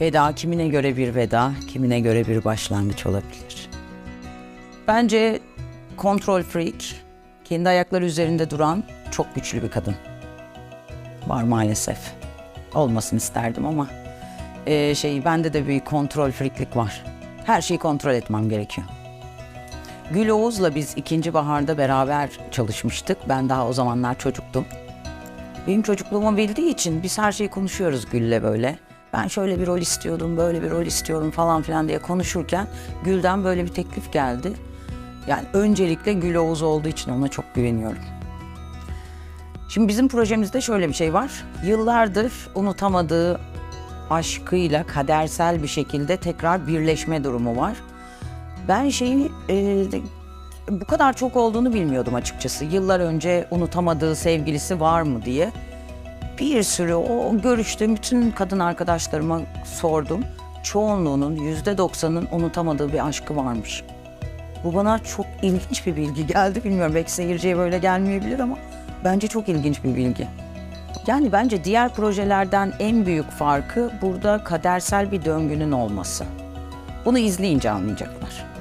Veda kimine göre bir veda, kimine göre bir başlangıç olabilir. Bence kontrol freak, kendi ayakları üzerinde duran çok güçlü bir kadın. Var maalesef. Olmasını isterdim ama eee, şey bende de bir kontrol freaklik var. Her şeyi kontrol etmem gerekiyor. Gül Oğuz'la biz ikinci baharda beraber çalışmıştık. Ben daha o zamanlar çocuktum. Benim çocukluğumu bildiği için biz her şeyi konuşuyoruz Gül'le böyle. Ben şöyle bir rol istiyordum, böyle bir rol istiyorum falan filan diye konuşurken Gül'den böyle bir teklif geldi. Yani öncelikle Gül Oğuz olduğu için ona çok güveniyorum. Şimdi bizim projemizde şöyle bir şey var. Yıllardır unutamadığı aşkıyla kadersel bir şekilde tekrar birleşme durumu var. Ben şeyi e, bu kadar çok olduğunu bilmiyordum açıkçası. Yıllar önce unutamadığı sevgilisi var mı diye. Bir sürü o görüştüğüm bütün kadın arkadaşlarıma sordum. Çoğunluğunun yüzde doksanın unutamadığı bir aşkı varmış. Bu bana çok ilginç bir bilgi geldi. Bilmiyorum belki seyirciye böyle gelmeyebilir ama bence çok ilginç bir bilgi. Yani bence diğer projelerden en büyük farkı burada kadersel bir döngünün olması. Bunu izleyince anlayacaklar.